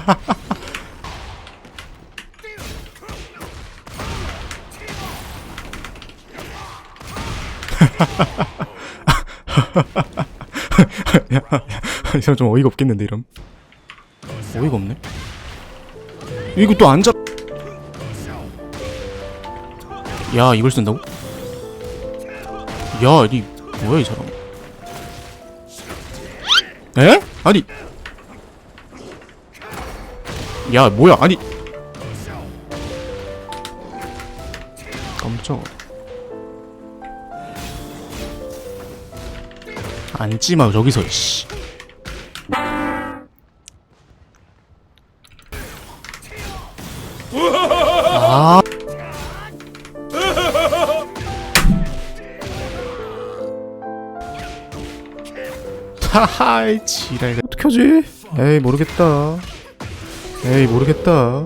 이 사람 좀 어이가 없겠는데 이럼 어이가 없네 이거 또안 잡... 야 이걸 쓴다고? 야, 니 뭐야 이 사람? 에? 아니. 야, 뭐야? 아니. 깜짝아. 앉지 마 저기서 씨. 아. 하하이 지랄 어떻게 하지? 에이 모르겠다 에이 모르겠다.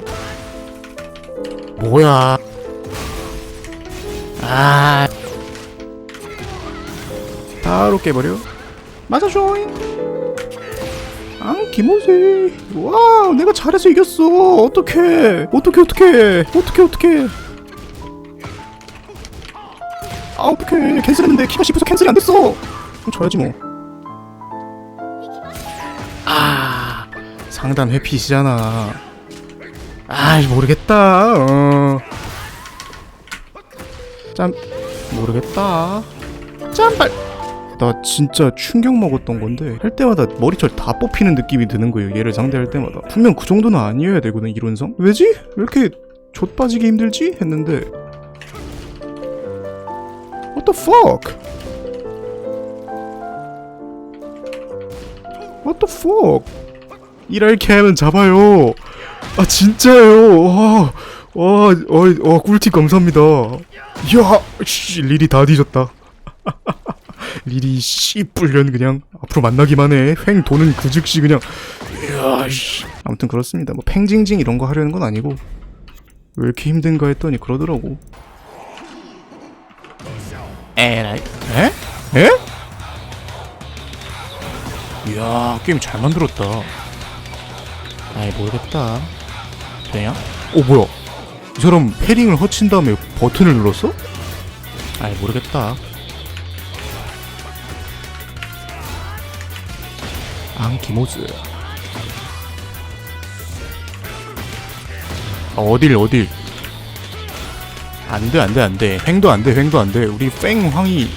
뭐야? 아. 바로 깨버려. 맞아줘잉. 앙 김호세. 와 내가 잘해서 이겼어. 어떡해. 어떡해 어떡해. 어떡해 어떡해. 아 어떡해. 캔슬했는데 키가 10에서 캔슬이 안 됐어. 그럼 져야지 뭐 상단 회피시잖아 아 모르겠다 어. 짬 모르겠다 짬발 나 진짜 충격 먹었던 건데 할 때마다 머리털 다 뽑히는 느낌이 드는 거예요 얘를 상대할 때마다 분명 그 정도는 아니어야 되거든 이론상 왜지? 왜 이렇게 좆 빠지게 힘들지? 했는데 What the fuck? What the fuck? 이랄 캠은 잡아요. 아 진짜요. 와, 와, 어, 와 꿀팁 감사합니다. 야, 씨, 릴이 다 뒤졌다. 릴이 씨 뿔련 그냥 앞으로 만나기만 해. 횡 도는 그 즉시 그냥. 이야, 씨. 아무튼 그렇습니다. 뭐 팽징징 이런 거 하려는 건 아니고 왜 이렇게 힘든가 했더니 그러더라고. 에라이, 에? 에? 이야 게임 잘 만들었다 아이 모르겠다. 되냐? 오 뭐야? 이 사람 패링을 허친 다음에 버튼을 눌렀어? 아이 모르겠다. 앙키모즈. 아, 어딜 어딜? 안돼 안돼 안돼. 횡도 안돼 횡도 안돼. 우리 뺑황이.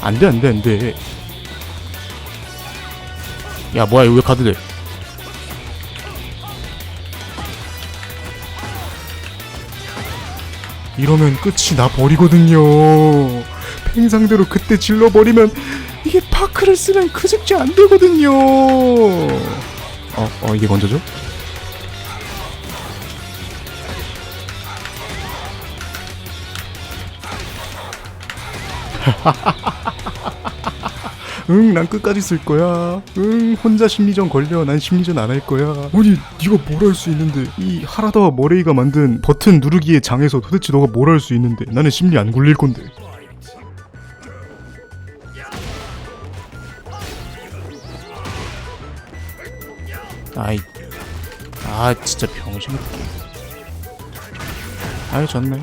안돼 안돼 안돼 야 뭐야 이거 왜 가드 돼 이러면 끝이 나 버리거든요. 팽상대로 그때 질러버리면 이게 파크를 쓰면 그 즉지 안 되거든요. 어, 어 이게 먼저죠? 응, 난 끝까지 쓸 거야. 응, 혼자 심리전 걸려. 난 심리전 안 할 거야. 아니, 네가 뭘 할 수 있는데? 이 하라다와 머레이가 만든 버튼 누르기의 장에서 도대체 너가 뭘 할 수 있는데? 나는 심리 안 굴릴 건데. 아이, 아, 진짜 병신. 아이, 졌네.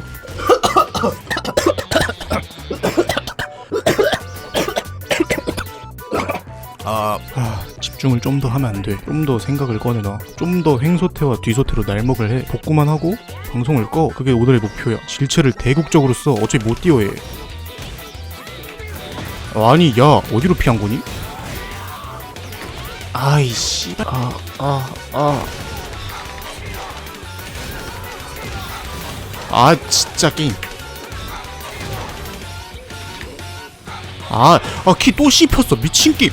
집중을 좀 더 하면 안 돼. 좀 더 생각을 꺼내놔. 좀 더 횡소태와 뒤소태로 날먹을 해. 복구만 하고 방송을 꺼. 그게 오늘의 목표야. 질체를 대국적으로 써. 어차피 못 띄워해. 아니, 야, 어디로 피한 거니? 아이씨. 아, 아, 아. 아, 진짜 게임. 아, 아, 키 또 씹혔어. 미친 게임.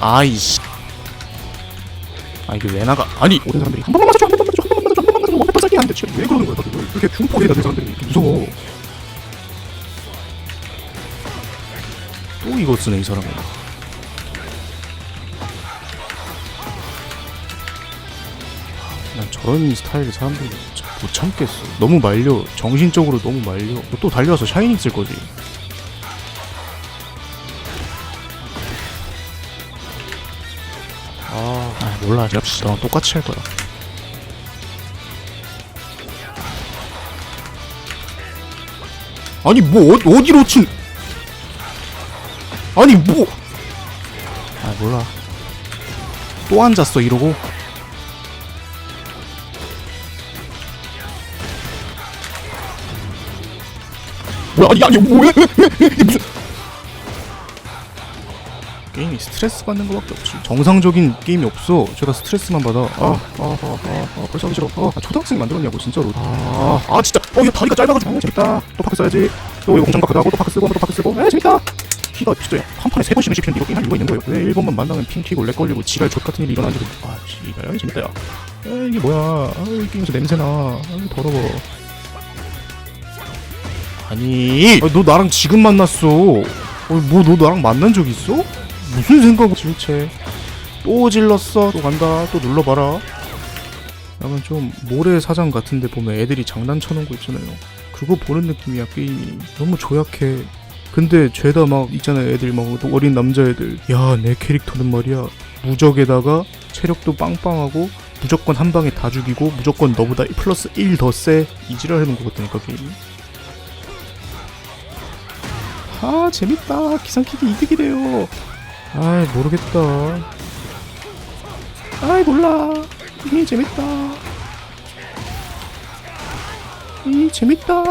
아이씨. 아 이게 왜 나가? 아니 오는 사람들이 한 번만 맞아줘, 한 번만 맞아줘, 한 번만 맞아줘, 한 번만 맞아줘, 한 번만 하는데 지금 왜 그러는 거야? 다들 왜 이렇게 중폭에다 된 사람들이 이렇게 무서워? 또 이거 쓰네 이 사람은. 난 저런 스타일의 사람들이 못 참겠어. 너무 말려. 정신적으로 너무 말려. 너또 달려와서 샤이닝 쓸 거지. 아, 아 몰라 역시 너랑 똑같이 할 거야 아니 뭐 어, 어디로 친 아니 뭐 아 몰라. 또 앉았어 이러고? 뭐야 아니 아니 뭐야 무슨 게임이 스트레스 받는 거밖에 없지. 정상적인 게임이 없어. 제가 스트레스만 받아. 아 아 아 아 아, 아, 아, 벌써 하기 싫어 아, 아, 초등학생 만들었냐고 진짜로. 아, 아 진짜. 어야 다리가 짧아가지고 아, 재밌다. 또 파크 써야지. 또 이거 공장 파크도 하고 또 파크 쓰고 또 파크 쓰고. 에 재밌다. 키가 진짜 한 판에 세 번씩은 씹히는데 이거 게임 할 이유가 있는 거예요? 왜 1번만 만나면 핑 튀고 렉 걸리고 지랄 족 같은 일이 일어나는데도 아 지랄. 재밌다 야. 아, 이게 뭐야? 아, 이 게임에서 냄새나. 아, 더러워. 아니. 아, 너 나랑 지금 만났어. 어, 뭐너 나랑 만난 적 있어? 무슨 생각을 질체? 또 질렀어? 또 간다? 또 눌러봐라. 약간 좀 모래사장 같은데 보면 애들이 장난쳐놓은 거 있잖아요. 그거 보는 느낌이야 게임이. 너무 조약해. 근데 죄다 막 있잖아요 애들 막 어린 남자애들. 야 내 캐릭터는 말이야. 무적에다가 체력도 빵빵하고 무조건 한 방에 다 죽이고 무조건 너보다 플러스 1 더 세. 이지랄 하는 거 같다니까 게임이. 아 재밌다. 기상키기 이득이래요 아이 모르겠다. 아이 몰라. 이 재밌다. 이 재밌다.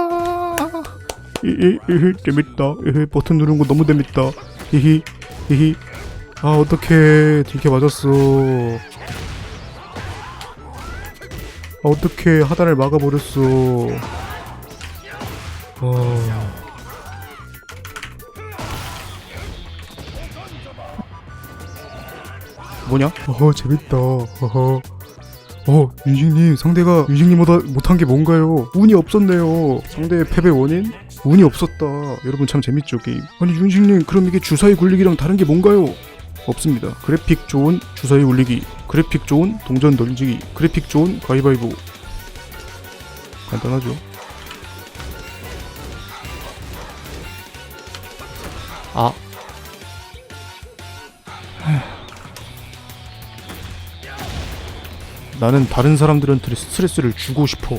이이 이, 재밌다. 이, 버튼 누르는 거 너무 재밌다. 히히 히히 아 어떡해. 뒤게 맞았어. 아 어떡해. 하단을 막아버렸어. 와 뭐냐? 어 재밌다. 어허. 어 윤식님 상대가 윤식님보다 못한 게 뭔가요? 운이 없었네요. 상대의 패배 원인? 운이 없었다. 여러분 참 재밌죠 게임. 아니 윤식님 그럼 이게 주사위 굴리기랑 다른 게 뭔가요? 없습니다. 그래픽 좋은 주사위 굴리기, 그래픽 좋은 동전 던지기, 그래픽 좋은 가위바위보. 간단하죠. 아. 나는 다른 사람들한테 스트레스를 주고 싶어.